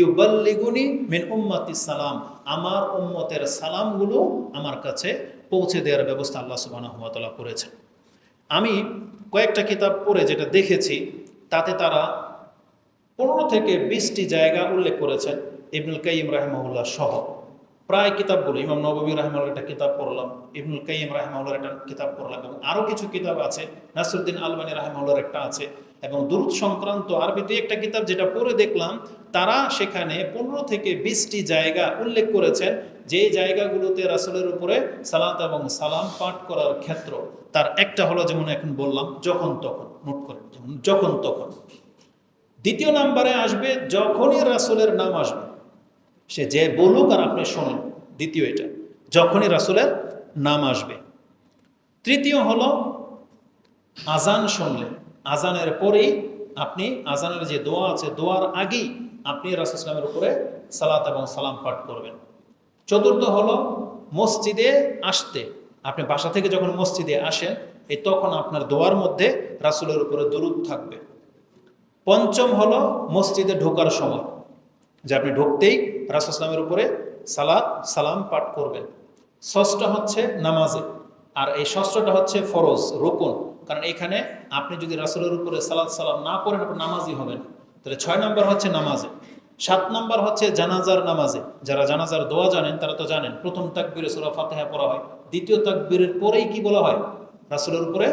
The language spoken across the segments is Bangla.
ইউবাল্লিগুনি মিন উম্মাতি সালাম। আমার উম্মতের সালামগুলো আমার কাছে পৌঁছে দেওয়ার ব্যবস্থা আল্লাহ তাআলা করেছেন। আমি কয়েকটা কিতাব পড়ে যেটা দেখেছি, তাতে তারা পনেরো থেকে বিশটি জায়গা উল্লেখ করেছেন, ইবনুল কাইম রাহেমাহুল্লাহ সহ। প্রায় কিতাবগুলো, ইমাম নবী রাহেমাহুল্লাহ একটা কিতাব পড়লাম, ইবনুল কাইম রাহেমাহুল্লাহ একটা কিতাব পড়লাম, এবং আরও কিছু কিতাব আছে, নাসরুদ্দিন আলবানী রাহেমাহুল্লাহর একটা আছে। এবং দুরুদ সংক্রান্ত আরবিতে একটা কিতাব যেটা পড়ে দেখলাম, তারা সেখানে পনেরো থেকে বিশটি জায়গা উল্লেখ করেছেন, যে জায়গাগুলোতে রাসূলের উপরে সালাত এবং সালাম পাঠ করার ক্ষেত্র। তার একটা হলো যেমন এখন বললাম, যখন তখন, নোট করেন, যেমন যখন তখন। দ্বিতীয় নাম্বারে আসবে, যখনই রাসূলের নাম আসবে। সে যে বলুক আর আপনি শোনেন, দ্বিতীয় এটা, যখনই রাসূলের নাম আসবে। তৃতীয় হলো, আজান শুনলে। আজানের পরেই আপনি আজানের যে দোয়া আছে, দোয়ার আগেই আপনি রাসূল ইসলামের উপরে সালাত এবং সালাম পাঠ করবেন। চতুর্থ হলো মসজিদে আসতে। আপনি বাসা থেকে যখন মসজিদে আসেন, এই তখন আপনার দোয়ার মধ্যে রাসুলের উপরে দরুদ থাকবে। পঞ্চম হলো মসজিদে ঢোকার সময়, যে আপনি ঢুকতেই রাসূল ইসলামের উপরে সালাদ সালাম পাঠ করবেন। ষষ্ঠ হচ্ছে নামাজে। আর এই ষষ্ঠটা হচ্ছে ফরজ, রোকন। কারণ এখানে আপনি যদি রাসূলের উপরে সালাদ সালাম না পড়েন আপনি নামাজই হবেন তাহলে ছয় নম্বর হচ্ছে নামাজে। সাত নম্বর হচ্ছে জানাজার নামাজে। যারা জানাজার দোয়া জানেন, তারা তো জানেন, প্রথম তাকবীরে সূরা ফাতিহা পড়া হয়, দ্বিতীয় তাকবীরের পরেই কি বলা হয়? রাসূলের উপরে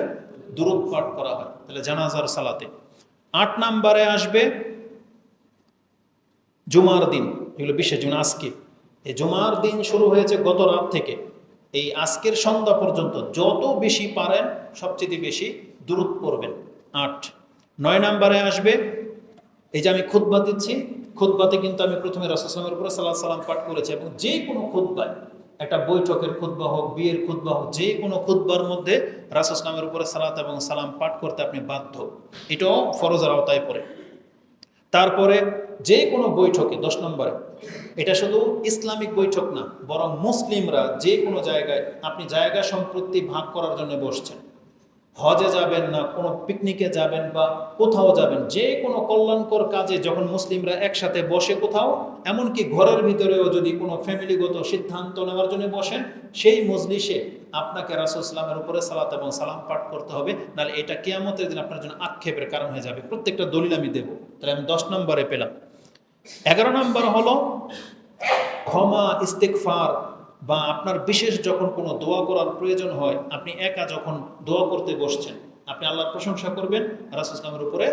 দুরূদ পাঠ করা হয়, তাহলে জানাজার সালাতে। আট নম্বরে আসবে জুমার দিন, এগুলো বিশেষ জুন আজকে। এই জুমার দিন শুরু হয়েছে গত রাত থেকে। এই আজকের সন্ধ্যা পর্যন্ত যত বেশি পারেন, সবচেয়ে বেশি দূরত পড়বেন আট, নয় নম্বরে আসবে, এই যে আমি খুতবা দিচ্ছি, খুতবাতে কিন্তু আমি প্রথমে রসলামের উপরে সাল্লাহ সাল্লাম পাঠ করেছি এবং যে কোনো খুতবায়, একটা বৈঠকের খুতবা হোক, বিয়ের খুতবা হোক, যে কোনো খুতবার মধ্যে রাসুসলামের উপরে সালাত এবং সালাম পাঠ করতে আপনি বাধ্য। এটাও ফরজের আওতায় পড়ে। তারপরে যে কোনো বৈঠকে, দশ নম্বরে এটা শুধু ইসলামিক বৈঠক না, বরং মুসলিমরা যে কোনো জায়গায় আপনি জায়গা সম্পত্তি ভাগ করার জন্য বসছেন। হজে যাবেন না, কোনো পিকনিকে যাবেন বা কোথাও যাবেন, যে কোনো কল্যাণকর কাজে যখন মুসলিমরা একসাথে বসে কোথাও, এমনকি ঘরের ভিতরেও যদি কোনো ফ্যামিলিগত সিদ্ধান্ত নেওয়ার জন্য বসেন, সেই মজলিসে আপনাকে রাসুল ইসলামের উপরে সালাত এবং সালাম পাঠ করতে হবে, নাহলে এটা কেয়ামতের দিন আপনার জন্য আক্ষেপের কারণ হয়ে যাবে। প্রত্যেকটা দলিল আমি দেবো। তাহলে আমি দশ নম্বরে পেলাম। এগারো নম্বর হলো, ক্ষমা ইস্তেকফার বা আপনার বিশেষ যখন কোনো দোয়া করার প্রয়োজন হয়, আপনি একা যখন দোয়া করতে বসছেন, আপনি আল্লাহর প্রশংসা করবেন, রাসুল ইসলামের উপরে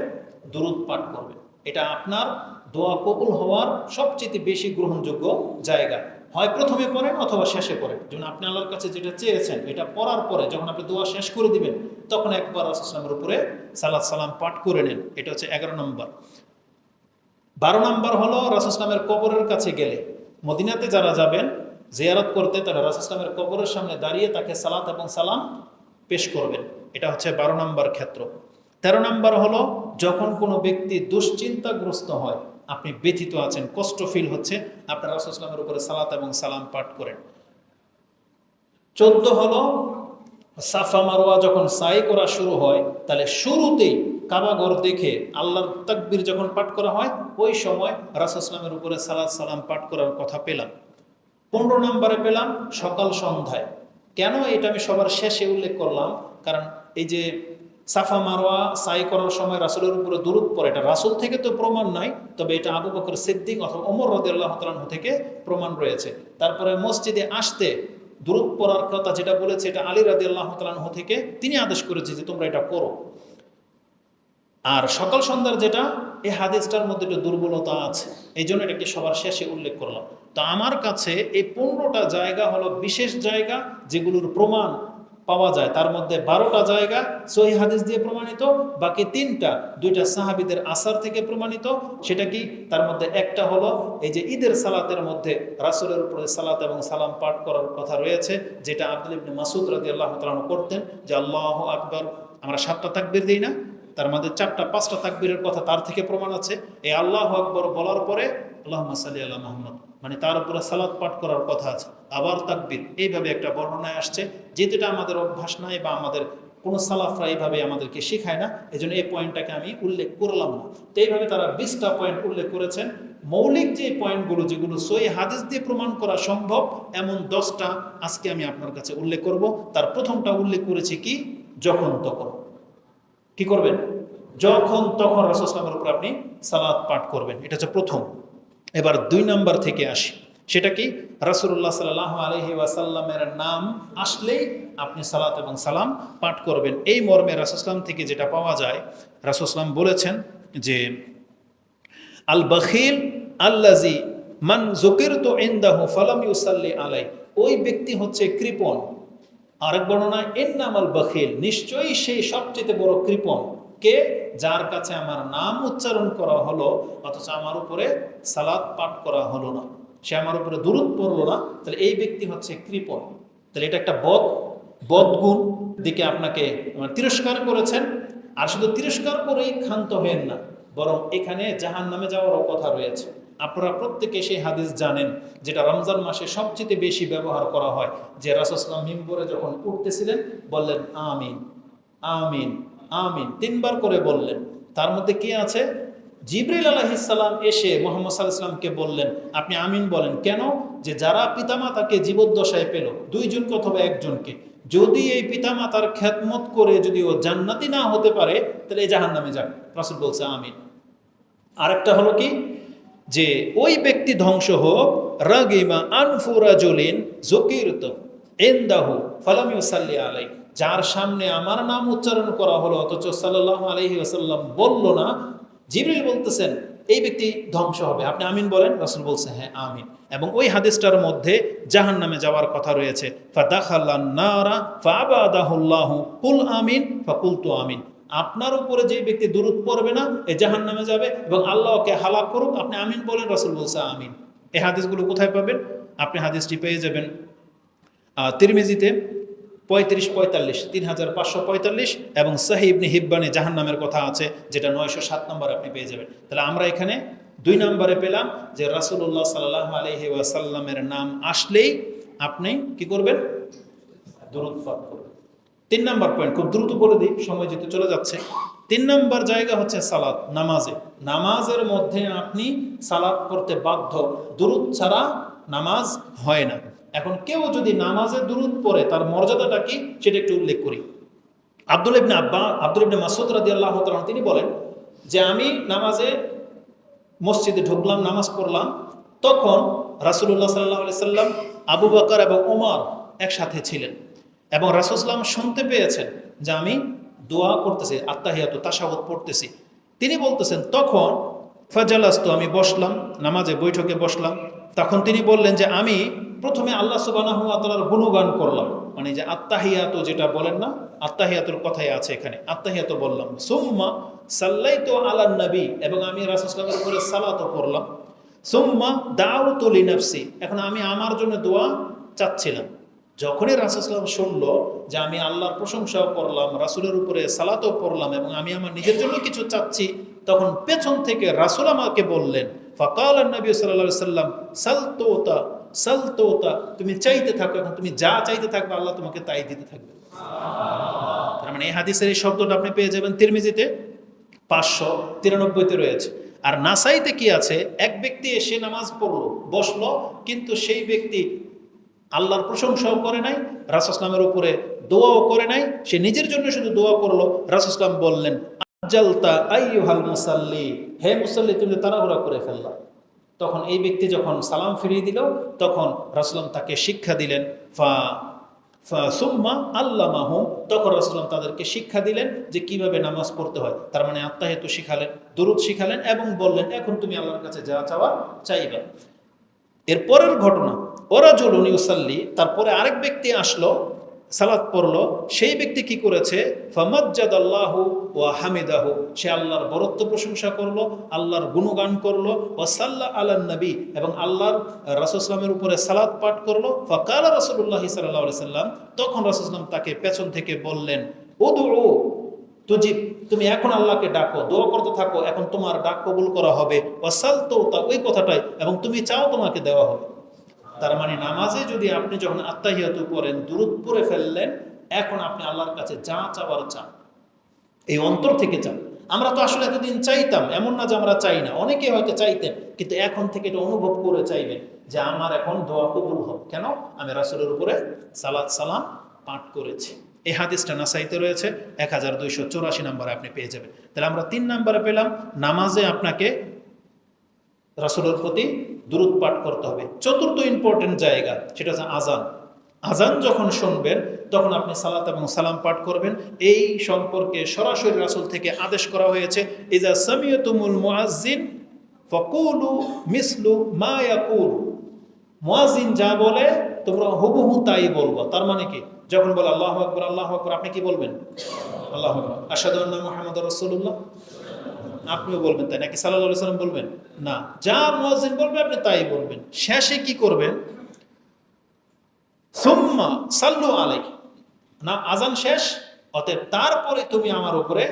দরুদ পাঠ করবেন। এটা আপনার দোয়া কবুল হওয়ার সবচেয়ে বেশি গ্রহণযোগ্য জায়গা। হয় প্রথমে পড়েন অথবা শেষে পড়েন। যেমন আপনি আল্লাহর কাছে যেটা চেয়েছেন, এটা পড়ার পরে যখন আপনি দোয়া শেষ করে দিবেন, তখন একবার রাসুল ইসলামের উপরে সালাদ সালাম পাঠ করে নেন। এটা হচ্ছে এগারো নম্বর। বারো নম্বর হলো রাসুল ইসলামের কবরের কাছে গেলে। মদিনাতে যারা যাবেন, জিয়ারত করতে তারা রাসুল ইসলামের কবরের সামনে দাঁড়িয়ে তাকে সালাত এবং সালাম পেশ করবেন। এটা হচ্ছে বারো নম্বর ক্ষেত্র। তেরো নম্বর হলো, যখন কোনো ব্যক্তি দুশ্চিন্তাগ্রস্ত হয়, আপনি ব্যথিত আছেন, কষ্ট ফিল হচ্ছে আপনার রাসুল ইসলামের উপরে সালাত এবং সালাম পাঠ করেন। চোদ্দ হলো সাফা মারোয়া যখন সাই করা শুরু হয়, তাহলে শুরুতেই কাবাগর দেখে আল্লাহর তাকবির যখন পাঠ করা হয়, ওই সময় রাসুল ইসলামের উপরে সালাদ সালাম পাঠ করার কথা পেলাম। পনেরো নম্বরে পেলাম সকাল সন্ধ্যায়। কেন এটা আমি সবার শেষে উল্লেখ করলাম? কারণ এই যে সাফা মারোয়া সাই করার সময় রাসুলের উপরে দূরত পড়ে, এটা রাসুল থেকে তো প্রমাণ নাই, তবে এটা আবু বকর সিদ্দিক অথবা ওমর রদিয়াল্লাহ তালাহ থেকে প্রমাণ রয়েছে। তারপরে মসজিদে আসতে দূরত পড়ার কথা যেটা বলেছে, এটা আলী রাদি আল্লাহ তালাহ থেকে তিনি আদেশ করেছে যে তোমরা এটা করো। আর সকাল সন্ধ্যার যেটা, এই হাদিসটার মধ্যে একটা দুর্বলতা আছে এই জন্য এটাকে সবার শেষে উল্লেখ করলাম। তো আমার কাছে এই পনেরোটা জায়গা হলো বিশেষ জায়গা যেগুলোর প্রমাণ পাওয়া যায়। তার মধ্যে বারোটা জায়গা সহি হাদিস দিয়ে প্রমাণিত, বাকি তিনটা, দুইটা সাহাবিদের আসার থেকে প্রমাণিত। সেটা কি? তার মধ্যে একটা হলো এই যে ঈদের সালাতের মধ্যে রাসুলের উপরে সালাত এবং সালাম পাঠ করার কথা রয়েছে, যেটা আব্দুল ইবনে মাসুদ রাজি আল্লাহ তালন করতেন যে আল্লাহ আকবর। আমরা সাতটা তাকবির দিই না? তার মধ্যে চারটা, পাঁচটা তাকবীরের কথা তার থেকে প্রমাণ আছে। এই আল্লাহ আকবর বলার পরে আল্লাহ সাল্লি আল্লাহ মোহাম্মদ মানে তার উপরে সালাদ পাঠ করার কথা আছে। আবার তাকবীর, এইভাবে একটা বর্ণনায় আসছে। যেটা আমাদের অভ্যাস নাই বা আমাদের কোনো সালাফরা এইভাবে আমাদেরকে শেখায় না এই জন্য এই পয়েন্টটাকে আমি উল্লেখ করলাম না। তো এইভাবে তারা বিশটা পয়েন্ট উল্লেখ করেছেন। মৌলিক যে পয়েন্টগুলো, যেগুলো সই হাদিস দিয়ে প্রমাণ করা সম্ভব, এমন দশটা আজকে আমি আপনার কাছে উল্লেখ করব। তার প্রথমটা উল্লেখ করেছি কি? যখন তখন কি করবেন? যখন তখন রসুলামের উপর আপনি সালাদ পাঠ করবেন। এটা হচ্ছে প্রথম। এবার দুই নাম্বার থেকে আসি। সেটা কি? রাসুল্লাহ সাল্লাহ আলহি ওয়াসাল্লামের নাম আসলেই আপনি সালাত এবং সালাম পাঠ করবেন। এই মর্মে রাসুসলাম থেকে যেটা পাওয়া যায় রাসুসলাম বলেছেন যে আল বখিল আল্লাজি মান জকির তো ইন্দাহু ফালাম ইউসাল্লি আলাই ওই ব্যক্তি হচ্ছে কৃপণ। আরেক বর্ণনায় এর নাম আল বখিল নিশ্চয়ই সেই সবচেয়ে বড় কৃপণ। কে? যার কাছে আমার নাম উচ্চারণ করা হলো, অথচ আমার উপরে সালাদ পাঠ করা হলো না। সে আমার উপরে দূরত পড়ল না, তাহলে এই ব্যক্তি হচ্ছে কৃপণ। তাহলে এটা একটা বদ বদগুণ দিকে আপনাকে মানে তিরস্কার করেছেন, আর শুধু তিরস্কার করেই ক্ষান্ত হয়েন না, বরং এখানে জাহান নামে যাওয়ারও কথা রয়েছে। আপনারা প্রত্যেকে সেই হাদিস জানেন, যেটা রমজান মাসে সবচেয়ে বেশি ব্যবহার করা হয়, যে রাসুসলাম মিম্বরে যখন উঠতেছিলেন, বললেন, আমিন আমিন আমিন। তিনবার করে বললেন। তার মধ্যে কি আছে? জিবরিল আলাহিসাল্লাম এসে মোহাম্মদ সাল্লাহামকে বললেন, আপনি আমিন বলেন। কেন? যে যারা পিতামাতাকে জীবদ্দশায় পেল, দুইজনকে অথবা একজনকে, যদি এই পিতামাতার খ্যাতমত করে যদি ও জান্নাতি না হতে পারে, তাহলে এই জাহান নামে যাক রাসুল বলছে, আমিন। আরেকটা হলো কি? যে ওই ব্যক্তি ধ্বংস হোক, রাগিমা আনফুরা জলিন জকিরত, এন্দাহু ফালামিউ সাল্লি আলাই যার সামনে আমার নাম উচ্চারণ করা হলো, অথচ সাল্লাহ আলহি আসাল্লাম বলল না, জিবরিল বলতেছেন, এই ব্যক্তি ধ্বংস হবে। আপনি আমিন বলেন? রাসুল বলছে হ্যাঁ আমিন। এবং ওই হাদিসটার মধ্যে জাহান নামে যাওয়ার কথা রয়েছে ফাদাখাল্লান্নারা ফাবাদাহুল্লাহ, কুল আমিন ফাকুল তু আমিন। আপনার উপরে যে ব্যক্তি দূরত পড়বে না, এ জাহান নামে যাবে এবং আল্লাহকে হালাক করুক। আপনি আমিন বলেন, রসুল বলছে আমিন। এই হাদিসগুলো কোথায় পাবেন? আপনি হাদিসটি পেয়ে যাবেন তিরমিজিতে পঁয়ত্রিশ পঁয়তাল্লিশ, তিন হাজার পাঁচশো পঁয়তাল্লিশ এবং সাহিবনি হিব্বানে জাহান নামের কথা আছে, যেটা নয়শো সাত নম্বর আপনি পেয়ে যাবেন। তাহলে আমরা এখানে দুই নম্বরে পেলাম যে রাসুল্লাহ সাল্লাহ আলহি ওয়াসাল্লামের নাম আসলেই আপনি কি করবেন? দূরত করবেন। তিন নম্বর পয়েন্ট খুব দ্রুত বলে দিই, সময় যেতে চলে যাচ্ছে। তিন নম্বর জায়গা হচ্ছে সালাদ নামাজে। নামাজের মধ্যে আপনি সালাদ করতে বাধ্য দূরত ছাড়া নামাজ হয় না। এখন কেউ যদি নামাজে দূরত পড়ে, তার মর্যাদাটা কি? সেটা একটু উল্লেখ করি। আব্দুল ইবনে আব্বা, আব্দুল ইবনে মাসুদ রাদি আল্লাহ তিনি বলেন যে, আমি নামাজে মসজিদে ঢুকলাম, নামাজ পড়লাম, তখন রাসুল্লাহ সাল্লাহ সাল্লাম, আবু বকর এবং ওমর একসাথে ছিলেন। এবং রাসুসলাম শুনতে পেয়েছেন যে আমি দোয়া করতেছি আত্মাহিয়াত তাসাবত পড়তেছি। তিনি বলতেছেন, তখন ফাজালাস্ত, আমি বসলাম, নামাজে বৈঠকে বসলাম। তখন তিনি বললেন যে আমি প্রথমে আল্লাহ সুবানাহু আতালার গুণগান করলাম। মানে যে আত্মাহিয়াত যেটা বলেন না আত্মাহিয়াতুর কথাই আছে এখানে আত্মাহিয়াত বললাম। সুম্মা সাল্লাই তো আল্লাহ নবী, এবং আমি রাসুসলামের উপরে সালাত করলাম সুম্মা দাউ তুলি নফসি এখন আমি আমার জন্য দোয়া চাচ্ছিলাম। যখনই রাসুসলাম শুনল যে আমি আল্লাহর প্রশংসাও করলাম রাসুলের উপরে সালাতও পড়লাম এবং আমি আমার নিজের জন্য কিছু চাচ্ছি তখন পেছন থেকে রাসুল আমাকে বললেন ফকাল নবী সাল্লা সাল্লাম সালতোতা সালতোতা তুমি চাইতে থাকো এখন তুমি যা চাইতে থাকবে আল্লাহ তোমাকে তাই দিতে থাকবে। তার মানে এই হাদিসের এই শব্দটা আপনি পেয়ে যাবেন তিরমিজিতে পাঁচশো তিরানব্বইতে রয়েছে। আর নাসাইতে কি আছে? এক ব্যক্তি এসে নামাজ পড়ল বসল কিন্তু সেই ব্যক্তি আল্লাহর প্রশংসাও করে নাই রাসুসলামের উপরে দোয়াও করে নাই, সে নিজের জন্য শুধু দোয়া করল। রাসুসলাম বললেন, আজ্জালতা আইয়ুহাল মুসাল্লি হে মুসাল্লি, তুমি তাড়াহুড়া করে ফেললা। তখন এই ব্যক্তি যখন সালাম ফিরিয়ে দিল, তখন রাসুলাম তাকে শিক্ষা দিলেন, ফা সুম্মা আল্লাহ মাহুম তখন রাসুলাম তাদেরকে শিক্ষা দিলেন যে কীভাবে নামাজ পড়তে হয়। তার মানে আত্মাহেতু শিখালেন, দুরুদ শিখালেন এবং বললেন, এখন তুমি আল্লাহর কাছে যা চাওয়া চাইবে। এর পরের ঘটনা ওরা জলুন ইউসাল্লি তারপরে আরেক ব্যক্তি আসলো সালাদ পড়ল, সেই ব্যক্তি কি করেছে? ফমজ্জাদ আল্লাহু ও হামিদাহু, সে আল্লাহর বরত্ব প্রশংসা করল, আল্লাহর গুণগান করল ও সাল্লাহ আল্লাহ নবী, এবং আল্লাহর রাসুসলামের উপরে সালাদ পাঠ করল, ফকাল রাসুল্লাহ সাল্লাহ সাল্লাম তখন রাসুসলাম তাকে পেছন থেকে বললেন ও দৌড়ো তুজিব, তুমি এখন আল্লাহকে ডাকো, দোয়া করতে থাকো, এখন তোমার ডাক কবুল করা হবে ওয়াসাল তো, ওই কথাটাই, এবং তুমি চাও তোমাকে দেওয়া হবে। তার মানে নামাজে যদি আপনি যখন আত্মাহিয়াতু করেন দূরত পরে ফেললেন, এখন আপনি আল্লাহর কাছে যা চাওয়ার চান, এই অন্তর থেকে চান। আমরা তো আসলে এতদিন চাইতাম, এমন না যে আমরা চাই না অনেকে হয়তো চাইতেন, কিন্তু এখন থেকে এটা অনুভব করে চাইবেন যে আমার এখন দোয়া কবুল হোক। কেন? আমি রাসুলের উপরে সালাদ সালাম পাঠ করেছি। এই হাদিসটা নাসাইতে রয়েছে এক হাজার দুইশো চৌরাশি নম্বরে আপনি পেয়ে যাবেন। তাহলে আমরা তিন নম্বরে পেলাম, নামাজে আপনাকে রাসুলের প্রতি দূরত পাঠ করতে হবে। চতুর্থ ইম্পর্টেন্ট জায়গা, সেটা হচ্ছে আজান। আজান যখন শুনবেন, তখন আপনি সালাত এবং সালাম পাঠ করবেন। এই সম্পর্কে সরাসরি রাসুল থেকে আদেশ করা হয়েছে ইজা সামিয়তুমুল মুআজ্জিন ফকুলু মিসলু মা ইয়াকুল। মুয়াজ্জিন যা বলে, তোমরা হুবহু তাই বলব। তার মানে কি? যখন বলে আল্লাহ আকবর আল্লাহ আকবর, আপনি কি বলবেন? আল্লাহ আকবর। আসাদু আন্না মুহাম্মদ রাসূলুল্লাহ। আপনিও বলবেন তাই নাকি সাল্লাহ সাল্লাম বলবেন? না। যা মুয়াজ্জিন বলবে আপনি তাই বলবেন। শেষে কি করবেন? সুম্মা সাল্লু আলাই না আজান শেষ? অতএব তারপরে তুমি আমার উপরে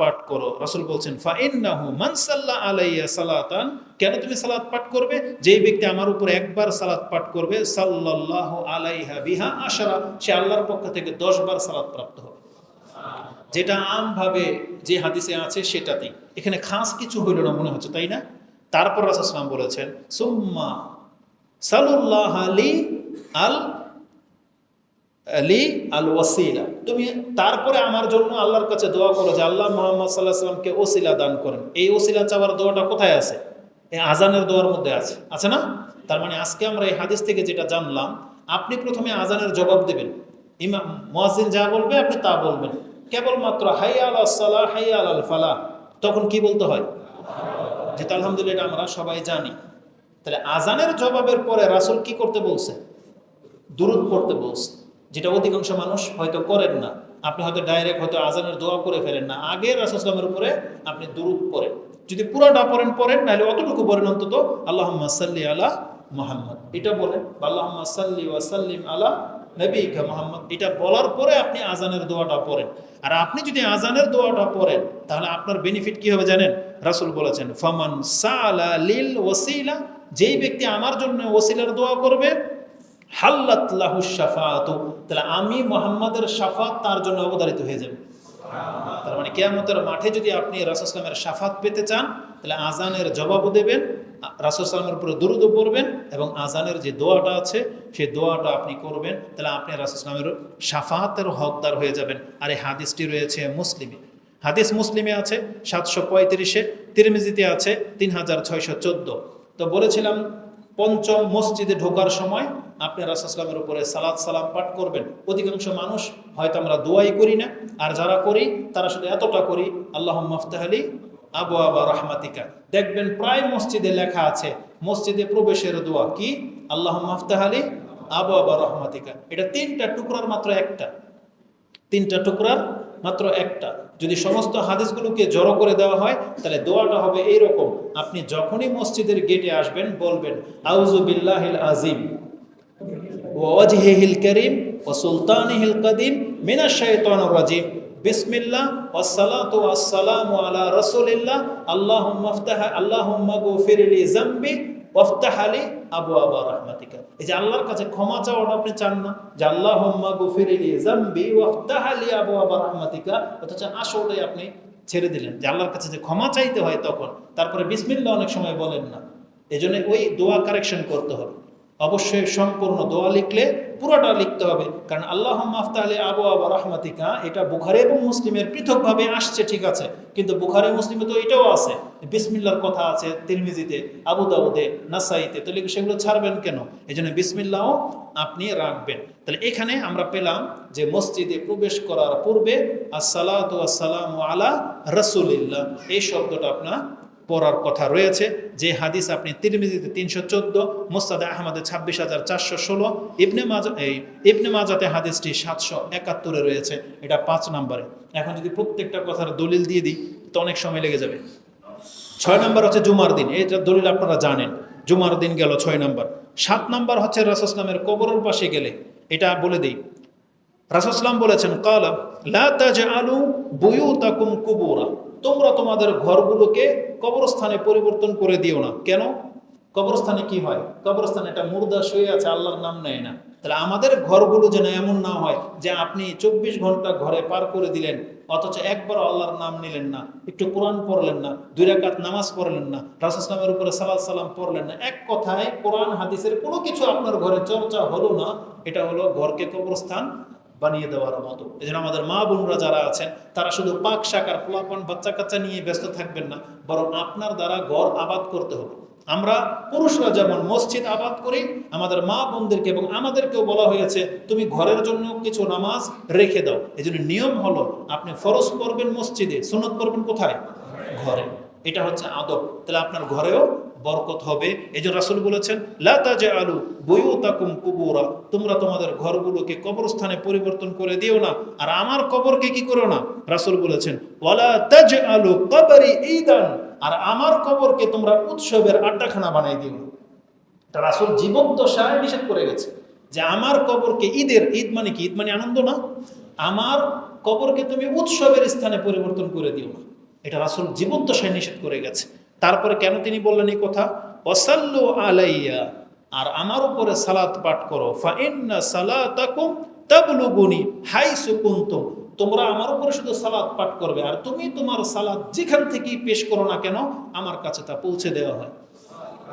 পাঠ করো। রাসূল বলছেন, ফা ইন্নাহু সাল্লা আলাইয়া সালাতান। কেন তুমি সালাত পাঠ করবে? যেই ব্যক্তি আমার উপরে একবার সালাত পাঠ করবে, সাল্লাল্লাহু আলাইহা বিহা আশারা, সে আল্লাহর পক্ষ থেকে 10 বার সালাত প্রাপ্ত হবে। যেটা আমভাবে যে হাদিসে আছে সেটাতেই। এখানে খাস কিছু হইল না মনে হচ্ছে, তাই না? তারপর রাসুলাম বলেছেন, সুম্মা সালুল্লাহ আলী আল আলী আল ওয়াসিলা তুমি তারপরে আমার জন্য আল্লাহর কাছে দোয়া করো যে আল্লাহ মোহাম্মদ সাল্লাহ সাল্লামকে ওসিলা দান করেন। এই ওসিলা চাওয়ার দোয়াটা কোথায় আছে? এই আজানের দোয়ার মধ্যে আছে। আছে না? তার মানে আজকে আমরা এই হাদিস থেকে যেটা জানলাম, আপনি প্রথমে আজানের জবাব দেবেন। ইমাম মোয়াজিন যা বলবে, আপনি তা বলবেন। কেবলমাত্র হাই আল সালাহ, হাই আল ফালাহ। তখন কি বলতে হয়? যেটা আলহামদুলিল্লাহ আমরা সবাই জানি। তাহলে আজানের জবাবের পরে রাসুল কি করতে বলছে? দূরত পড়তে বলছে। যেটা অধিকাংশ মানুষ হয়তো করেন না। আপনি হয়তো ডাইরেক্ট হয়তো আজানের দোয়া করে ফেলেন না। আগে রাসুসলামের উপরে আপনি দূরত পড়েন। যদি পুরোটা পড়েন পড়েন, নাহলে অতটুকু পড়েন অন্তত আল্লাহ সাল্লি আলা মোহাম্মদ। এটা বলেন আল্লাহ সাল্লি ওয়াসাল্লিম আলা নবীকা মোহাম্মদ, এটা বলার পরে আপনি আজানের দোয়াটা পড়েন। আর আপনি যদি আজানের দোয়াটা পড়েন, তাহলে আপনার বেনিফিট কি হবে জানেন? রাসুল বলেছেন, ফমান সালা লিল ওসিলা যেই ব্যক্তি আমার জন্য ওসিলার দোয়া করবে, হাল্লাত লাহু শাফাত তাহলে আমি মোহাম্মদের শাফাত তার জন্য অবতারিত হয়ে যাবে। তার মানে কেয়ামতের মাঠে যদি আপনি রাসুসলামের শাফাত পেতে চান, তাহলে আজানের জবাবও দেবেন রাসুসলামের উপরে দুরুদ পড়বেন এবং আজানের যে দোয়াটা আছে, সেই দোয়াটা আপনি করবেন, তাহলে আপনি রাসুল রাসুসলামের শাফাতের হকদার হয়ে যাবেন। আর এই হাদিসটি রয়েছে মুসলিমে। হাদিস মুসলিমে আছে সাতশো পঁয়ত্রিশে, তিরমিজিতে আছে তিন হাজার ছয়শো চোদ্দ। তো বলেছিলাম, পঞ্চম মসজিদে ঢোকার সময় আপনি রাসুসলামের উপরে সালাদ সালাম পাঠ করবেন। অধিকাংশ মানুষ হয়তো আমরা দোয়াই করি না, আর যারা করি, তারা শুধু এতটা করি আল্লাহ মাফতাহালি আবু আবা রহমাতিকা। দেখবেন প্রায় মসজিদে লেখা আছে, মসজিদে প্রবেশের দোয়া কি? আল্লাহ মাফতাহালি আবু আবা রহমাতিকা। এটা তিনটা টুকরার মাত্র একটা। তিনটা টুকরার মাত্র একটা। যদি সমস্ত হাদিসগুলোকে জড়ো করে দেওয়া হয়, তাহলে দোয়াটা হবে এইরকম। আপনি যখনই মসজিদের গেটে আসবেন, বলবেন আউজু বিল্লাহিল আজিম ওয়াজহিহিল করিম ও সুলতানিহিল কদিম মিনা শাইতানুর রাজিম। বিসমিল্লাহ ওয়াসসালাতু ওয়াসসালামু আলা রাসূলিল্লাহ, আল্লাহুম্মা আফতাহ আল্লাহুম্মা গফিরলি যামবি, ওয়াফতাহ আলি আবু আবা রহমাতিকা। এই যে আল্লাহর কাছে ক্ষমা চাওয়াটা আপনি চান না, যে আল্লাহুম্মা গফিরলি যামবি, ওয়াফতাহ আলি আবু আবা রহমাতিকা, অথচ আসলটাই আপনি ছেড়ে দিলেন। যে আল্লাহর কাছে যে ক্ষমা চাইতে হয় তখন, তারপরে বিসমিল্লা অনেক সময় বলেন না। এই জন্য ওই দোয়া কারেকশন করতে হবে। অবশ্যই সম্পূর্ণ দোয়া লিখলে পুরোটা লিখতে হবে। কারণ আল্লাহ মাফতাহলে আবু আবা রহমাতিকা, এটা বুখারে এবং মুসলিমের পৃথকভাবে আসছে, ঠিক আছে। কিন্তু বুখারে মুসলিমে তো এটাও আছে। বিসমিল্লার কথা আছে তিরমিজিতে, আবু দাউদে, নাসাইতে। তাহলে সেগুলো ছাড়বেন কেন? এই জন্য বিসমিল্লাও আপনি রাখবেন। তাহলে এখানে আমরা পেলাম যে মসজিদে প্রবেশ করার পূর্বে আসসালাত আসসালাম আলা রসুলিল্লাহ। এই শব্দটা আপনার পড়ার কথা রয়েছে। যে হাদিস আপনি তিরমিজিতে তিনশো চোদ্দ মোস্তাদে আহমদে ছাব্বিশ হাজার চারশো ষোলো, ইবনে মাজা এই ইবনে মাজাতে হাদিসটি সাতশো একাত্তরে রয়েছে। এটা পাঁচ নম্বরে। এখন যদি প্রত্যেকটা কথার দলিল দিয়ে দিই, তো অনেক সময় লেগে যাবে। ছয় নম্বর হচ্ছে জুমার দিন। এটা দলিল আপনারা জানেন। জুমার দিন গেল ছয় নম্বর। সাত নম্বর হচ্ছে রাসুসলামের কবরের পাশে গেলে। এটা বলে দিই রাসুসলাম বলেছেন, কালা কুবুরা। তোমরা তোমাদের ঘরগুলোকে কবরস্থানে পরিবর্তন করে দিও না। কেন? কবরস্থানে কি হয়? কবরস্থানে একটা মুর্দা শুয়ে আছে, আল্লাহর নাম নেয় না। তাহলে আমাদের ঘরগুলো যেন এমন না হয় যে আপনি চব্বিশ ঘণ্টা ঘরে পার করে দিলেন, অথচ একবার আল্লাহর নাম নিলেন না। একটু কোরআন পড়লেন না, দুই রাকাত নামাজ পড়লেন না রাসুসলামের উপরে সালাদ সালাম পড়লেন না। এক কথায় কোরআন, হাদিসের কোনো কিছু আপনার ঘরে চর্চা হলো না, এটা হলো ঘরকে কবরস্থান বানিয়ে দেওয়ার মতো। এই জন্য আমাদের মা বোনরা যারা আছেন, তারা শুধু পাক শাকার পোলাপন বাচ্চা কাচ্চা নিয়ে ব্যস্ত থাকবেন না, বরং আপনার দ্বারা ঘর আবাদ করতে হবে। আমরা পুরুষরা যেমন মসজিদ আবাদ করি, আমাদের মা বোনদেরকে এবং আমাদেরকেও বলা হয়েছে, তুমি ঘরের জন্য কিছু নামাজ রেখে দাও। এই নিয়ম হলো, আপনি ফরজ করবেন মসজিদে সুনত করবেন কোথায়? ঘরে। এটা হচ্ছে আদব। তাহলে আপনার ঘরেও বরকত হবে। এই যে রাসুল বলেছেন লাতা যে আলু বইও তাকুম কুবুরা। তোমরা তোমাদের ঘরগুলোকে কবরস্থানে পরিবর্তন করে দিও না। আর আমার কবরকে কি করো না? রাসুল বলেছেন, ওয়ালা তাজ আলু কবরি ঈদান। আর আমার কবরকে তোমরা উৎসবের আড্ডাখানা বানাই দিও না। রাসুল জীবন্ত সায় নিষেধ করে গেছে যে আমার কবরকে ঈদের, ঈদ মানে কি? ঈদ মানে আনন্দ না? আমার কবরকে তুমি উৎসবের স্থানে পরিবর্তন করে দিও না। এটা রাসুল জীবন্ত সায় নিষেধ করে গেছে। তারপরে কেন তিনি বললেন এই কথা? ওয়াসাল্লু আলাইয়া, আর আমার উপরে সালাত পাঠ করো। ফাইন্না সালাতাকুম তাবলুগুনি হাইসু কুনতুম, তোমরা আমার উপরে শুধু সালাত পাঠ করবে, আর তুমি তোমার সালাত যেখান থেকেই পেশ করো না কেন, আমার কাছে তা পৌঁছে দেওয়া হয়।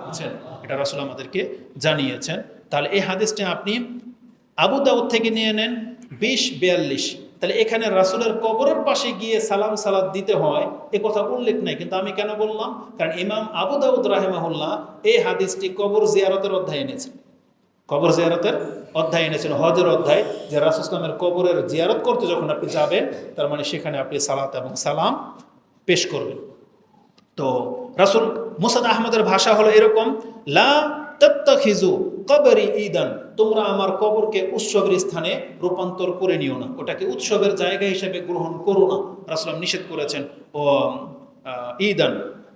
বুঝছেন? এটা রাসুল আমাদেরকে জানিয়েছেন। তাহলে এই হাদিসটা আপনি আবু দাউদ থেকে নিয়ে নেন, বিশ, বিয়াল্লিশ। তাহলে এখানে রাসুলের কবরের পাশে গিয়ে সালাম সালাদ দিতে হয়, এ কথা উল্লেখ নাই। কিন্তু আমি কেন বললাম? কারণ ইমাম আবু দাউদ রাহেমাহুল্লাহ এই হাদিসটি কবর জিয়ারতের অধ্যায় এনেছেন। কবর জিয়ারতের অধ্যায় এনেছেন, হজের অধ্যায়, যে রাসুল ইসলামের কবরের জিয়ারত করতে যখন আপনি যাবেন, তার মানে সেখানে আপনি সালাত এবং সালাম পেশ করবেন। তো রাসুল মুসাদ আহমদের ভাষা হলো এরকম, লা তত্তাখিজু কবরি ঈদান, তোমরা আমার কবরকে উৎসবের স্থানে রূপান্তর করে নিও না। ওটাকে উৎসবের জায়গা হিসেবে গ্রহণ করো না। রাসলাম নিষেধ করেছেন ও ঈদান।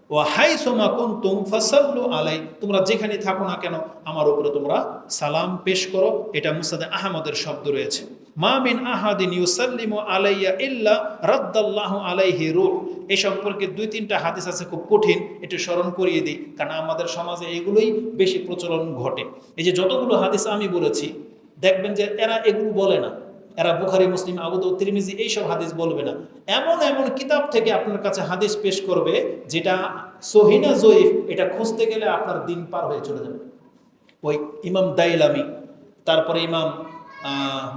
ও হাই সোমা কুন্তুম ফাসাল্লু আলাই, তোমরা যেখানে থাকো না কেন, আমার উপরে তোমরা সালাম পেশ করো। এটা মুসাদে আহমদের শব্দ রয়েছে। মা মিন আহাদিন ইউসাল্লিমু আলাইয়া ইল্লা রাদ্দাল্লাহু আলাইহি রূহ। এই সম্পর্কে দুই তিনটা হাদিস আছে, খুব কঠিন, একটু স্মরণ করিয়ে দিই, কারণ আমাদের সমাজে এগুলোই বেশি প্রচলন ঘটে। এই যে যতগুলো হাদিস আমি বলেছি, দেখবেন যে এরা এগুলো বলে না। এরা বুখারি, মুসলিম, আবু দাউদ, তিরমিজি এইসব হাদিস বলবে না। এমন এমন কিতাব থেকে আপনার কাছে হাদিস পেশ করবে যেটা সহিনা জয়ীফ, এটা খুঁজতে গেলে আপনার দিন পার হয়ে চলে যাবে। ওই ইমাম দাইলামি, তারপরে ইমাম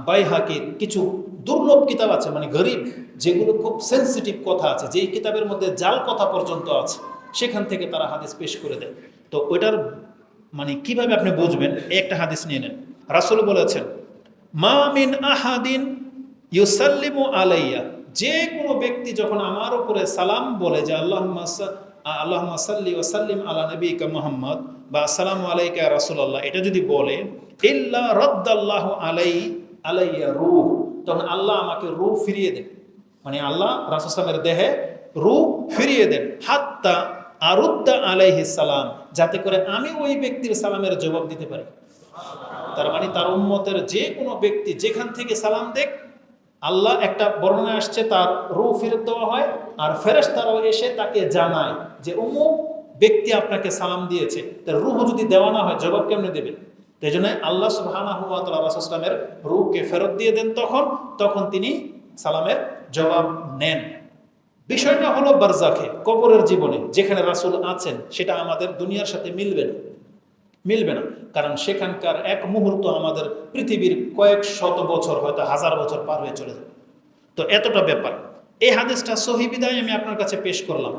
বাইহাকির কিছু দুর্লভ কিতাব আছে মানে গরিব, যেগুলো খুব সেন্সিটিভ কথা আছে, যেই কিতাবের মধ্যে জাল কথা পর্যন্ত আছে, সেখান থেকে তারা হাদিস পেশ করে দেয়। তো ওইটার মানে কীভাবে আপনি বুঝবেন? একটা হাদিস নিয়ে নেন। রাসুল বলেছেন মা মিন আহাদিন ইউসাল্লিমু আলাইয়া। যে কোনো ব্যক্তি যখন আমার উপরে সালাম বলে যে আল্লাহ আল্লাহ সাল্লি ওসাল্লিম আলা নবীকা মোহাম্মদ বা আসসালামু আলাইকা রাসুলাল্লাহ, এটা যদি বলে, ইল্লা রদ্দাল্লাহ আলাই আলাইয়া রূহ তখন আল্লাহ আমাকে রূহ ফিরিয়ে দেন। মানে আল্লাহ রাসুসালামের দেহে রূহ ফিরিয়ে দেন। হাত্তা আরুদ্দা আলাইহি সালাম, যাতে করে আমি ওই ব্যক্তির সালামের জবাব দিতে পারি। তার মানে তার উম্মতের যে কোনো ব্যক্তি যেখান থেকে সালাম দেখ আল্লাহ একটা বর্ণনা আসছে, তার রু ফেরত দেওয়া হয়, আর ফেরেশতারাও এসে তাকে জানায় যে অমুক ব্যক্তি আপনাকে সালাম দিয়েছে, তার রুহ যদি দেওয়া না হয়, জবাব কেমনে দেবে? তাই জন্য আল্লাহ সুবহানাহু ওয়া তাআলা রাসূলের রুহকে ফেরত দিয়ে দেন তখন তখন তিনি সালামের জবাব নেন। বিষয়টা হলো বারজাখে, কবরের জীবনে, যেখানে রাসুল আছেন, সেটা আমাদের দুনিয়ার সাথে মিলবে না। মিলবে না। কারণ সেখানকার এক মুহূর্ত আমাদের পৃথিবীর কয়েক শত বছর, হয়তো হাজার বছর পার হয়ে চলে যাবে। তো এতটা ব্যাপার। এই হাদিসটা সহি বিদায় আমি আপনার কাছে পেশ করলাম।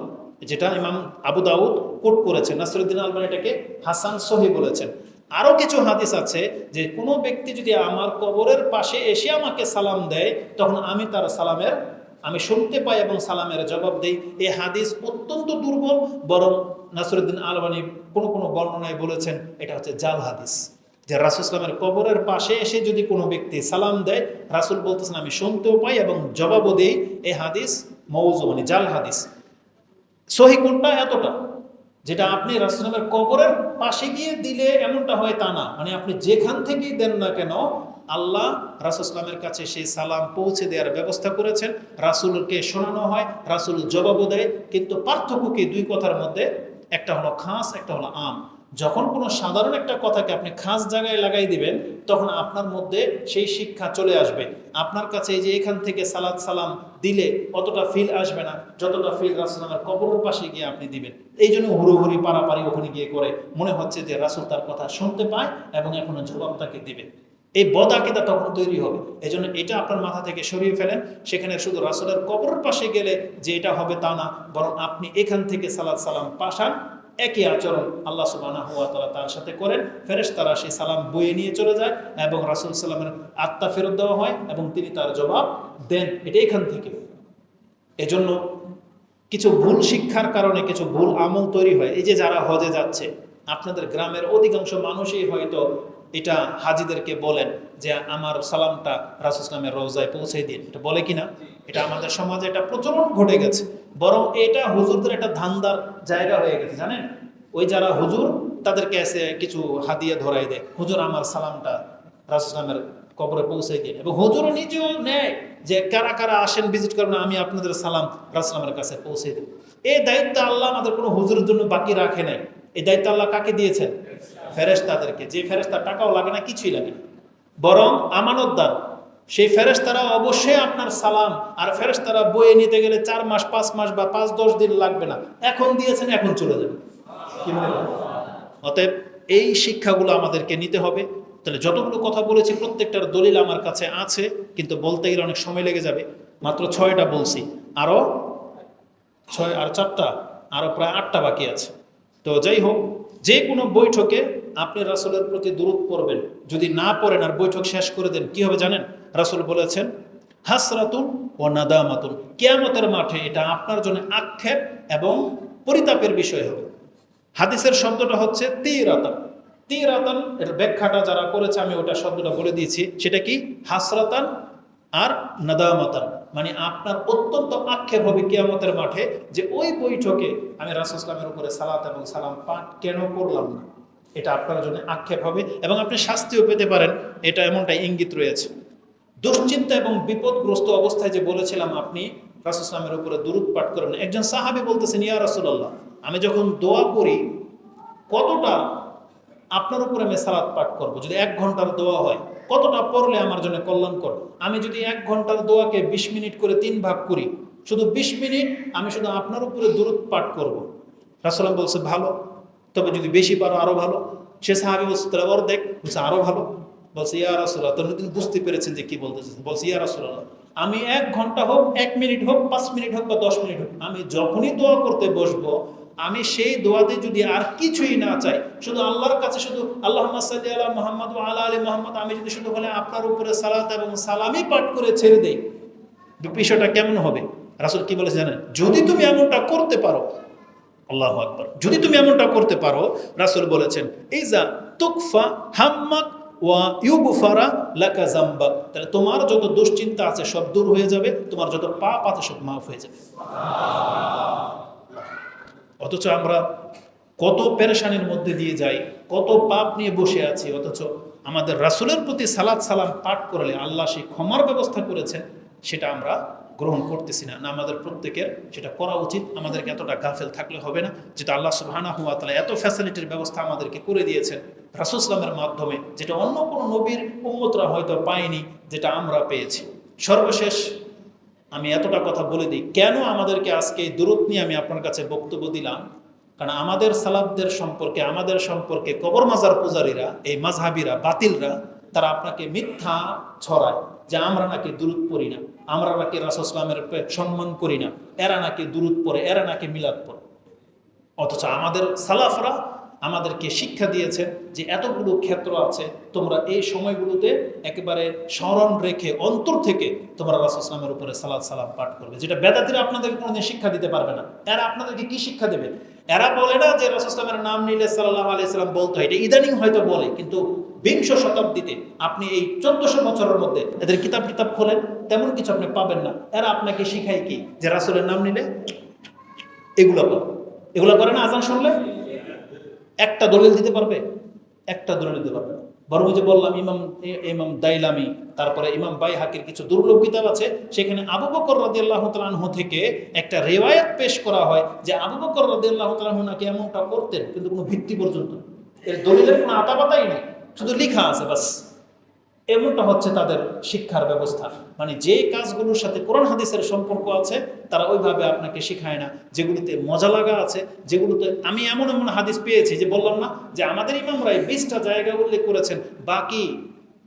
যেটা ইমাম আবু দাউদ কোট করেছেন, নাসরুদ্দিন আলমান এটাকে হাসান সহি বলেছেন। আরও কিছু হাদিস আছে যে কোনো ব্যক্তি যদি আমার কবরের পাশে এসে আমাকে সালাম দেয়, তখন আমি তার সালামের আমি শুনতে পাই এবং সালামের জবাব দেই। এই হাদিস অত্যন্ত দুর্বল, বরং নাসরুদ্দিন আলবানি কোনো কোনো বর্ণনায় বলেছেন, এটা হচ্ছে জাল হাদিস। যে রাসুল ইসলামের কবরের পাশে এসে যদি কোনো ব্যক্তি সালাম দেয়, রাসুল বলতেছেন, আমি শুনতেও পাই এবং জবাবও দিই। এই হাদিস মৌজু মানে জাল হাদিস। সহি কোনটা? এতটা। যেটা আপনি রাসুলামের কবরের পাশে গিয়ে দিলে এমনটা হয় তা না। মানে আপনি যেখান থেকেই দেন না কেন আল্লাহ রাসুল ইসলামের কাছে সেই সালাম পৌঁছে দেওয়ার ব্যবস্থা করেছেন। রাসুলকে শোনানো হয়, রাসুল জবাবও দেয়, কিন্তু পার্থক্য কি দুই কথার মধ্যে? একটা হলো খাস, একটা হলো আম। যখন কোনো সাধারণ একটা কথাকে আপনি খাস জায়গায় লাগাই দিবেন, তখন আপনার মধ্যে সেই শিক্ষা চলে আসবে। আপনার কাছে যে এখান থেকে সালাদ সালাম দিলে অতটা ফিল আসবে না, যতটা ফিল রাসুলামের কবরের পাশে গিয়ে আপনি দিবেন। এই জন্য হুড়োহুড়ি, পারাপারি ওখানে গিয়ে করে মনে হচ্ছে যে রাসুল তার কথা শুনতে পায় এবং এখনও জবাব তাকে দিবে। এই বদাকিদা তখন তৈরি হবে। এই জন্য এটা আপনার মাথা থেকে সরিয়ে ফেলেন। সেখানে শুধু রাসুলের কবরের পাশে গেলে যে এটা হবে তা না, বরং আপনি এখান থেকে সালাদ সালাম পাশান একই আচরণ আল্লাহ তালা তার সাথে করেন। ফেরেশ তারা সেই সালাম বয়ে নিয়ে চলে যায় এবং রাসুল সাল্লামের আত্মা ফেরত দেওয়া হয় এবং তিনি তার জবাব দেন। এটা এখান থেকে। এজন্য কিছু ভুল শিক্ষার কারণে কিছু ভুল আমল তৈরি হয়। এই যে যারা হজে যাচ্ছে, আপনাদের গ্রামের অধিকাংশ মানুষই হয়তো এটা হাজিদেরকে বলেন যে আমার সালামটা রাসুল ইসলামের রোজায় পৌঁছে দিন। এটা বলে কিনা? এটা আমাদের সমাজে এটা প্রচলন ঘটে গেছে। বরং এটা হুজুরদের একটা ধান্দার জায়গা হয়ে গেছে, জানেন? ওই যারা হুজুর, তাদেরকে এসে কিছু হাদিয়ে ধরাই দেয়। হুজুর, আমার সালামটা রাসুল ইসলামের কবরে পৌঁছে দিন। এবং হুজুর নিজেও নেয় যে কারা কারা আসেন ভিজিট করবেন, আমি আপনাদের সালাম রাসলামের কাছে পৌঁছে দেব। এই দায়িত্ব আল্লাহ আমাদের কোনো হুজুরের জন্য বাকি রাখে নাই। এই দায়িত্ব আল্লাহ কাকে দিয়েছেন? ফেরেশতাদেরকে। যে ফেরেশতার টাকাও লাগে না, কিছুই লাগে না। বরং আমানতদার, সেই ফেরেশতারা অবশ্যই আপনার সালাম, আর ফেরেশতারা বয়ে নিতে গেলে চার মাস, পাঁচ মাস বা পাঁচ, দশ দিন লাগবে না। এখন দিয়েছেন, এখন চলে যাবে? অতএব এই শিক্ষাগুলো আমাদেরকে নিতে হবে। তাহলে যতগুলো কথা বলেছি, প্রত্যেকটার দলিল আমার কাছে আছে, কিন্তু বলতে গেলে অনেক সময় লেগে যাবে। মাত্র ছয়টা বলছি। আরও ছয় আর চারটা? আরও প্রায় আটটা বাকি আছে। তো যাই হোক, যে কোনো বৈঠকে আপনি রাসুলের প্রতি দূরত পড়বেন। যদি না পড়েন আর বৈঠক শেষ করে দেন, কি হবে জানেন? রাসুল বলেছেন, হাসরাতুন ও নাদামাতুন। কেয়ামতের মাঠে এটা আপনার জন্য আক্ষেপ এবং পরিতাপের বিষয় হবে। হাদিসের শব্দটা হচ্ছে তিরাতান। তিরাতান এর ব্যাখ্যাটা যারা করেছে, আমি ওটা শব্দটা বলে দিয়েছি। সেটা কি? হাসরাতান আর নাদামাতান। মানে আপনার অত্যন্ত আক্ষেপ হবে কেয়ামতের মাঠে যে ওই বৈঠকে আমি রাসুল ইসলামের উপরে সালাত এবং সালাম পাঠ কেন করলাম না? এটা আপনার জন্য আক্ষেপ হবে এবং আপনি শাস্তিও পেতে পারেন। এটা এমনটা ইঙ্গিত রয়েছে। দুশ্চিন্তা এবং বিপদগ্রস্ত অবস্থায় যে বলেছিলাম আপনি, রাসুল ইসলামের উপরে দূরত পাঠ করেন। একজন সাহাবি বলতেছেন, ইয়া রাসুল্লাহ আমি যখন দোয়া করি, কতটা আপনার উপরে আমি সালাদ পাঠ করব? যদি এক ঘণ্টার দোয়া হয় কতটা পড়লে আমার জন্য কল্যাণকর? আমি যদি এক ঘণ্টার দোয়াকে বিশ মিনিট করে তিন ভাগ করি, শুধু বিশ মিনিট আমি শুধু আপনার উপরে দূরত পাঠ করব। রাসুলাম বলছে, ভালো। তবে যদি বেশি পারো আরও ভালো। সে সাহাবি বলছে তাহলে অর্ধেক। বলছে আরও ভালো। বলছে, ইয়া রাসুল্লাহ তখন তিনি বুঝতে পেরেছেন যে কি বলতেছে বলছে, ইয়া রাসুল্লাহ আমি এক ঘণ্টা হোক, এক মিনিট হোক, পাঁচ মিনিট হোক বা দশ মিনিট হোক, আমি যখনই দোয়া করতে বসবো আমি সেই দোয়াতে যদি আর কিছুই না চাই, শুধু আল্লাহর কাছে শুধু আল্লাহ সাল্লি আলা মোহাম্মদ আল্লাহ আলী মোহাম্মদ, আমি যদি শুধু বলে আপনার উপরে সালাত এবং সালামি পাঠ করে ছেড়ে দেই বিষয়টা কেমন হবে? রাসুল কি বলেছে জানেন? যদি তুমি এমনটা করতে পারো, আল্লাহ আকবর, যদি তুমি এমনটা করতে পারো, রাসুল বলেছেন, ইজা তুকফা হাম্মাক ওয়া ইউগুফারা লাকা জাম্বা তাহলে তোমার যত দুশ্চিন্তা আছে সব দূর হয়ে যাবে, তোমার যত পাপ আছে সব মাফ হয়ে যাবে। অথচ আমরা কত পেরেশানির মধ্যে দিয়ে যাই, কত পাপ নিয়ে বসে আছি, অথচ আমাদের রাসুলের প্রতি সালাদ সালাম পাঠ করলে আল্লাহ সেই ক্ষমার ব্যবস্থা করেছেন, সেটা আমরা গ্রহণ করতেছি না। না আমাদের প্রত্যেকের সেটা করা উচিত, আমাদেরকে এতটা গাফেল থাকলে হবে না, যেটা আল্লাহ সুবাহানা হুয়া তালা এত ফ্যাসিলিটির ব্যবস্থা আমাদেরকে করে দিয়েছেন রাসুসলামের মাধ্যমে, যেটা অন্য কোনো নবীর উম্মতরা হয়তো পায়নি, যেটা আমরা পেয়েছি। সর্বশেষ আমি এতটা কথা বলে দিই। কেন আমাদেরকে আজকে এই দূরত নিয়ে আমি আপনার কাছে বক্তব্য দিলাম? কারণ আমাদের সালাবদের সম্পর্কে, আমাদের সম্পর্কে কবর মাজার পূজারীরা, এই মাঝহাবিরা বাতিলরা, তারা আপনাকে মিথ্যা ছড়ায় যে আমরা নাকি দূরত পড়ি না। আমরা নাকি রাসুসলামের সম্মান করি না। এরা নাকি দূরত পড়ে, এরা নাকি মিলাদ পড়ে। অথচ আমাদের সালাফরা আমাদেরকে শিক্ষা দিয়েছেন যে এতগুলো ক্ষেত্র আছে, তোমরা এই সময়গুলোতে একেবারে স্মরণ রেখে অন্তর থেকে তোমরা রাসুসলামের উপরে সালাদ সালাম পাঠ করবে। যেটা বেদাতিরা আপনাদেরকে কোনোদিন শিক্ষা দিতে পারবে না। এরা আপনাদেরকে কি শিক্ষা দেবে? এরা বলে না যে রাসুসলামের নাম নিলে সাল্লাহ আলাইসাল্লাম বলতে। হয় এটা ইদানিং হয়তো বলে, কিন্তু বিংশ শতাব্দীতে আপনি এই চোদ্দশো বছরের মধ্যে এদের কিতাব কিতাব খোলেন, তেমন কিছু আপনি পাবেন না। এরা আপনাকে শিখায় কি? যে রাসুলের নাম নিলে এগুলো এগুলো করে না আজান শুনলে? একটা দলিল দিতে পারবে? একটা দলিল দিতে পারবে বরং যে বললাম, ইমাম ইমাম দাইলামি, তারপরে ইমাম বাই হাকির কিছু দুর্লভ কিতাব আছে, সেখানে আবু বকর রাজি আল্লাহ তালাহ থেকে একটা রেওয়ায়ত পেশ করা হয় যে আবু বকর রাজি আল্লাহ তালাহ নাকি এমনটা করতেন, কিন্তু কোনো ভিত্তি পর্যন্ত। এর দলিলের কোনো আতাপাতাই নেই, শুধু লিখা আছে বাস। এমনটা হচ্ছে তাদের শিক্ষার ব্যবস্থা। মানে যে কাজগুলোর সাথে কোরআন হাদিসের সম্পর্ক আছে, তারা ওইভাবে আপনাকে শেখায় না। যেগুলিতে মজা লাগা আছে, যেগুলোতে আমি এমন এমন হাদিস পেয়েছি যে বললাম না, যে আমাদের ইমামরাই বিশটা জায়গা উল্লেখ করেছেন। বাকি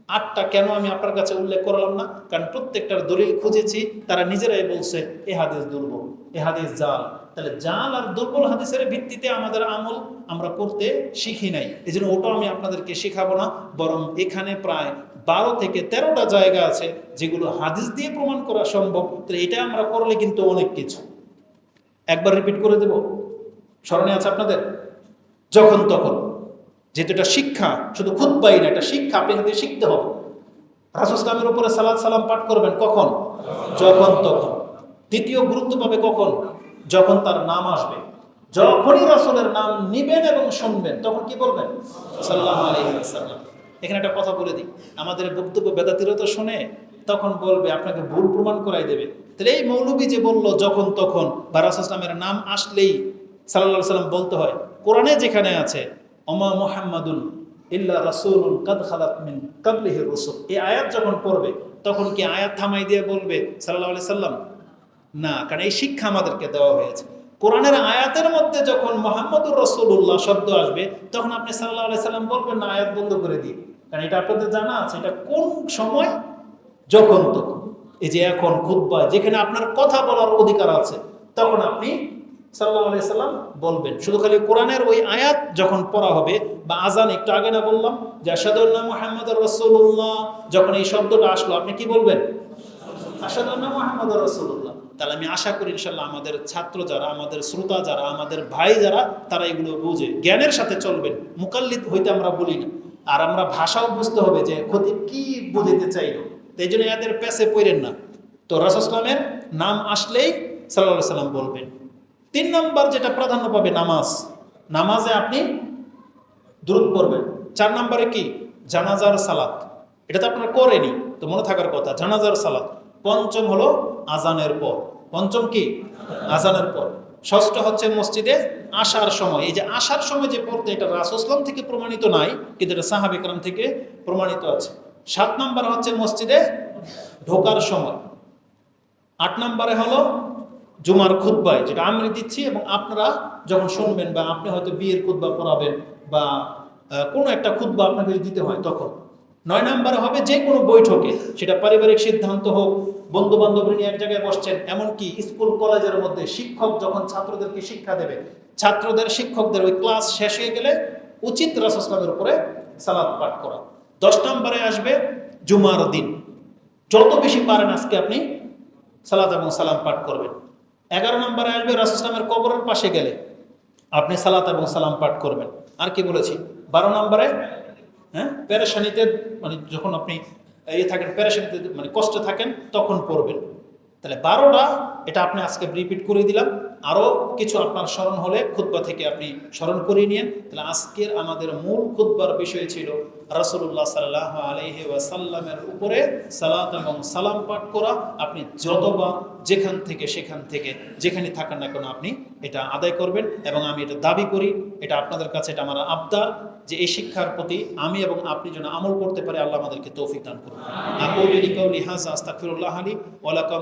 আটটা কেন আমি আপনার কাছে উল্লেখ করলাম না? কারণ প্রত্যেকটার দলিল খুঁজেছি, তারা নিজেরাই বলছে, এ হাদিস দুর্বল, এ হাদিস জাল। তাহলে জাল আর দুর্বল হাদিসের ভিত্তিতে আমাদের আমল আমরা করতে শিখি নাই। এই জন্য ওটাও আমি আপনাদেরকে শেখাবো না, বরং এখানে প্রায় বারো থেকে তেরোটা জায়গা আছে যেগুলো হাদিস দিয়ে প্রমাণ করা সম্ভব। তো এটা আমরা করলে কিন্তু অনেক কিছু। একবার রিপিট করে দেব? স্মরণে আছে আপনাদের? যখন তখন। যেহেতু এটা শিক্ষা, শুধু খুদ্বাই না, এটা শিক্ষা, আপনি কিন্তু শিখতে হবে। রাসুসলামের উপরে সালাদ সালাম পাঠ করবেন কখন? যখন তখন। দ্বিতীয় গুরুত্ব পাবে কখন? যখন তার নাম আসবে, যখনই রাসুলের নাম নিবেন এবং শুনবেন, তখন কি বলবেন? সাল্লাহ আলহিহাল্লাম এখানে একটা কথা বলে দিই। আমাদের বক্তব্য বেদাতিরও তো শোনে, তখন বলবে, আপনাকে ভুল প্রমাণ করাই দেবে। তাহলে এই মৌলবী যে বলল যখন তখন, বা রাসুসলামের নাম আসলেই সাল্লাহ সাল্লাম বলতে হয়, কোরআনে যেখানে আছে অমা মোহাম্মদুল ইল্লা রাসূলুন কাদ খালাত মিন কাবলিহি রসুল। এই আয়াত যখন পড়বে, তখন কি আয়াত থামাই দিয়ে বলবে সাল্লাল্লাহু আলাইহি সাল্লাম না, কারণ এই শিক্ষা আমাদেরকে দেওয়া হয়েছে। কোরআনের আয়াতের মধ্যে যখন মোহাম্মদুর রসুল্লাহ শব্দ আসবে, তখন আপনি সাল্লাহ সাল্লাম বলবেন, না, আয়াত বন্ধ করে দিয়ে কারণ এটা আপনাদের জানা আছে, এটা কোন সময়? যখন তখন। এই যে এখন খুদ্া যেখানে আপনার কথা বলার অধিকার আছে, তখন আপনি সাল্লাহ আলাই সাল্লাম বলবেন। শুধু খালি কোরআনের ওই আয়াত যখন পড়া হবে, বা আজান একটু আগে না বললাম, যে আসাদুল্লাহ মোহাম্মদ রসুল্লাহ যখন এই শব্দটা আসলো, আপনি কি বলবেন? আসাদুল্লাহ মোহাম্মদ রসুল্লাহ তাহলে আমি আশা করি ইনশাল্লাহ আমাদের ছাত্র যারা, আমাদের শ্রোতা যারা, আমাদের ভাই যারা, তারা এগুলো বুঝে, জ্ঞানের সাথে চলবেন। মুকাল্লিদ হইতে আমরা বলি না। আর আমরা ভাষাও বুঝতে হবে যে ক্ষতি কি বুঝতে চাইল। এই জন্য এদের পেছে পড়েন না। তো রাসুসলামের নাম আসলেই সাল্লাহ সাল্লাম বলবেন। তিন নম্বর যেটা প্রাধান্য পাবে নামাজ। নামাজে আপনি দূরত পড়বেন। চার নম্বরে কি? জানাজার সালাত। এটা তো আপনার করেনি তো মনে থাকার কথা, জানাজার সালাত। পঞ্চম হলো আজানের পর। পঞ্চম কি? আজানের পর। ষষ্ঠ হচ্ছে মসজিদে আসার সময়। এই যে আসার সময় যে পড়তে, এটা রাসুসলাম থেকে প্রমাণিত নাই, কিন্তু এটা সাহাবিকরাম থেকে প্রমাণিত আছে। সাত নম্বর হচ্ছে মসজিদে ঢোকার সময়। আট নম্বরে হলো জুমার খুদ্বায় যেটা আমি দিচ্ছি এবং আপনারা যখন শুনবেন বা আপনি হয়তো বিয়ের খুদ্া পড়াবেন বা কোনো একটা খুদ্া আপনাকে দিতে হয় তখন। নয় নম্বরে হবে যে কোনো বৈঠকে, সেটা পারিবারিক সিদ্ধান্ত হোক বন্ধু বান্ধব নিয়ে এক জায়গায় বসছেন, এমনকি স্কুল, কলেজের মধ্যে শিক্ষক যখন ছাত্রদেরকে শিক্ষা দেবে, ছাত্রদের শিক্ষকদের ওই ক্লাস শেষ হয়ে গেলে উচিত রাসুসলামের উপরে সালাদ পাঠ করা। দশ নম্বরে আসবে জুমার দিন। যত বেশি পারেন আজকে আপনি সালাদ এবং সালাম পাঠ করবেন। এগারো নম্বরে আসবে রাসুসলামের কবরের পাশে গেলে আপনি সালাত এবং সালাম পাঠ করবেন। আর কি বলেছি? বারো নম্বরে হ্যাঁ প্যারেশানিতে মানে যখন আপনি ইয়ে থাকেন প্যারেশানিতে মানে কষ্টে থাকেন তখন পড়বেন। তাহলে বারোটা, এটা আপনি আজকে রিপিট করে দিলাম। আরও কিছু আপনার স্মরণ হলে খুদ্া থেকে আপনি স্মরণ করিয়ে নিন তাহলে আজকের আমাদের মূল খুদ্বার বিষয় ছিল রাসুল্লাহ সাল্লাহ আলহি ওয়াসাল্লামের উপরে সালাত এবং সালাম পাঠ করা। আপনি যতবার যেখান থেকে সেখান থেকে যেখানে থাকেন না কেন আপনি এটা আদায় করবেন এবং আমি এটা দাবি করি, এটা আপনাদের কাছে, এটা আমার আবদার যে এই শিক্ষার প্রতি আমি এবং আপনি যেন আমল করতে পারে, আল্লাহ আমাদেরকে তৌফিক দান করুন। আকুলি কৌলি হাজা আস্তাকফিরুল্লাহ আলী ওয়ালাকাম